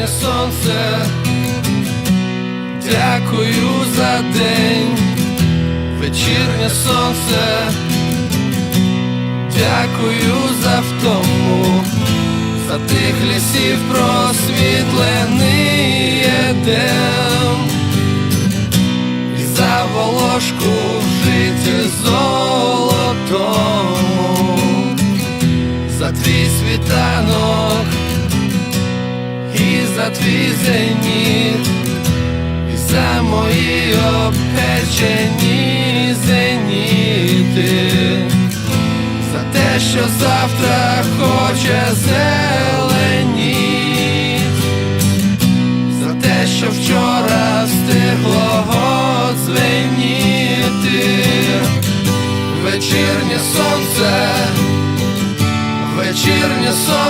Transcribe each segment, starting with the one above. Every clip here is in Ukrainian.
вечірнє сонце, дякую за день, вечірнє сонце, дякую за втому, за тих лісів просвітлений дем за твій зеніт, і за мої обпечені зеніти, за те, що завтра хоче зеленіть, за те, що вчора встигло дзвеніти, вечірнє сонце, вечірнє сонце,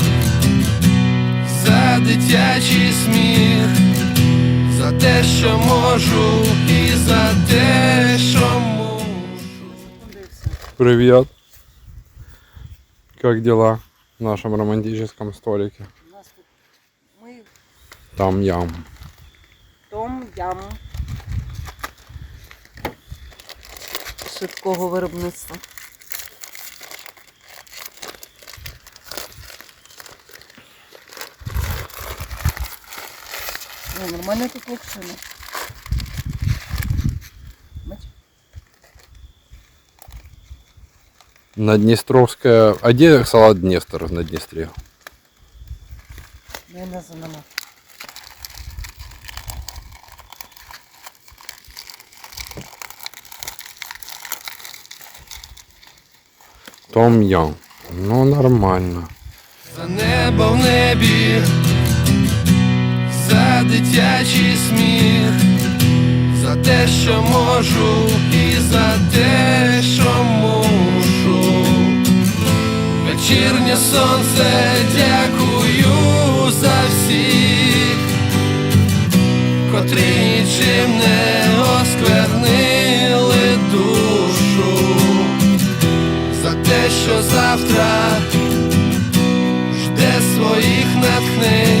за дитячий сміх, за те, що можу, і за те, що мушу. Привет. Как дела в нашем романтическом столике? У нас тут ми Там ям. том ям швидкого виробництва. Ну, нормально тут локшина. Бач? Наднестровская. А где салат Днестр на Днестре? Майонезу нема. Том ям. Ну нормально. За небо в небі, дитячий сміх, за те, що можу, і за те, що мушу. Вечірнє сонце, дякую за всіх, котрі нічим не осквернили душу, за те, що завтра жде своїх натхнень,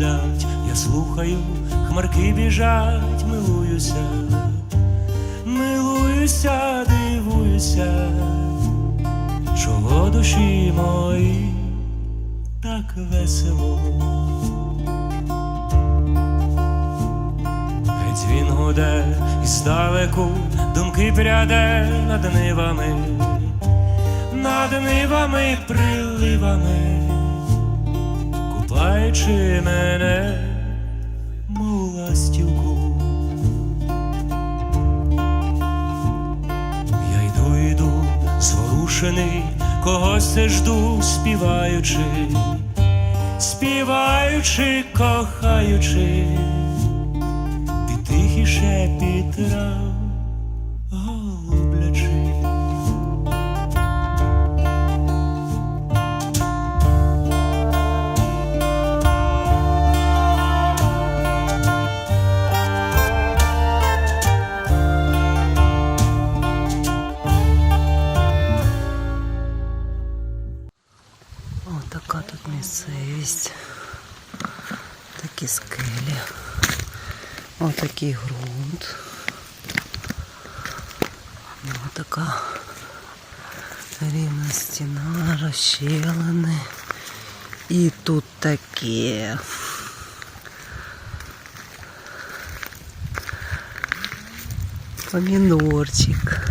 шумлять, я слухаю, хмарки біжать, милуюся, милуюся, дивуюся, чого душі мої так весело. Геть він гуде і здалеку думки пряде над нивами, над нивами приливами. Купаючи мене, мов ластівку. Я йду, йду, зворушений, когось це жду, співаючи, співаючи, кохаючи, під тихий шепіт О, такий ґрунт. О, така рівна стіна, розщелини. І тут таке. Помідорчик.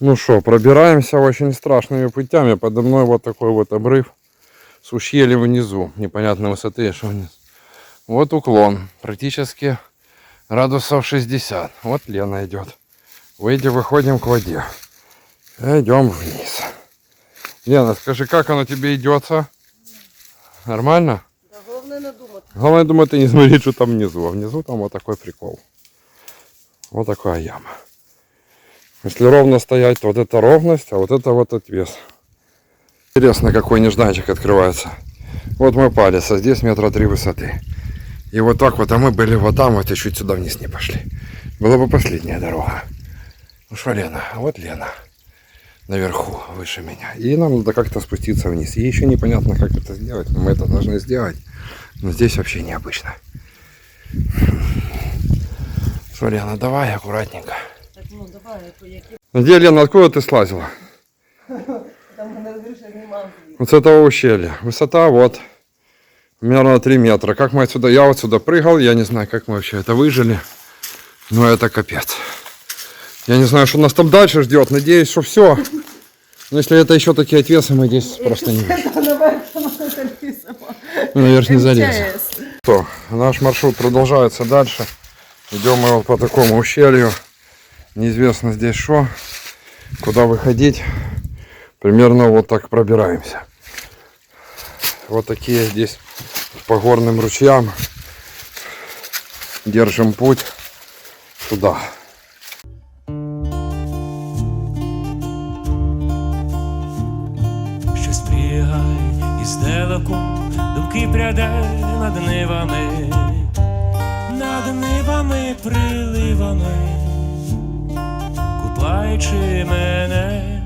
Ну что, пробираемся очень страшными путями. Подо мной вот такой вот обрыв с ущельем внизу. Непонятной высоты, что вниз. Вот уклон. Практически градусов 60. Вот Лена идет. Выйди, выходим к воде. Идем вниз. Лена, скажи, как оно тебе идется? Нормально? Да, головне не думати. Главное, думаю, ты не смотри, что там внизу. А внизу там вот такой прикол. Вот такая яма. Если ровно стоять, то вот это ровность, а вот это вот отвес. Интересно, какой нежданчик открывается. Вот мой палец, а здесь метра три высоты. И вот так вот, а мы были вот там, вот и чуть сюда вниз не пошли. Была бы последняя дорога. Ну что, Лена? А Вот Лена. Наверху, выше меня. И нам надо как-то спуститься вниз. И еще непонятно, как это сделать, но мы это должны сделать. Но здесь вообще необычно. Что, Лена, давай аккуратненько. Так, ну давай, які Где, Лена, откуда ты слазила? там. Вот с этого ущелья. Высота вот примерно 3 метра. Как мы отсюда, я вот сюда прыгал, я не знаю, как мы вообще это выжили. Но это капец. Я не знаю, что нас там дальше ждет. Надеюсь, что все. Но если это еще такие отвесы, мы здесь просто не, мы наверх не залезем. Что, наш маршрут продолжается дальше. Идем мы вот по такому ущелью. Неизвестно здесь что. Куда выходить. Примерно вот так пробираемся. Вот такие здесь по горным ручьям. Держим путь туда. що спрягай із далеку думки пряде над нивами, над нивами приливами, купаючи мене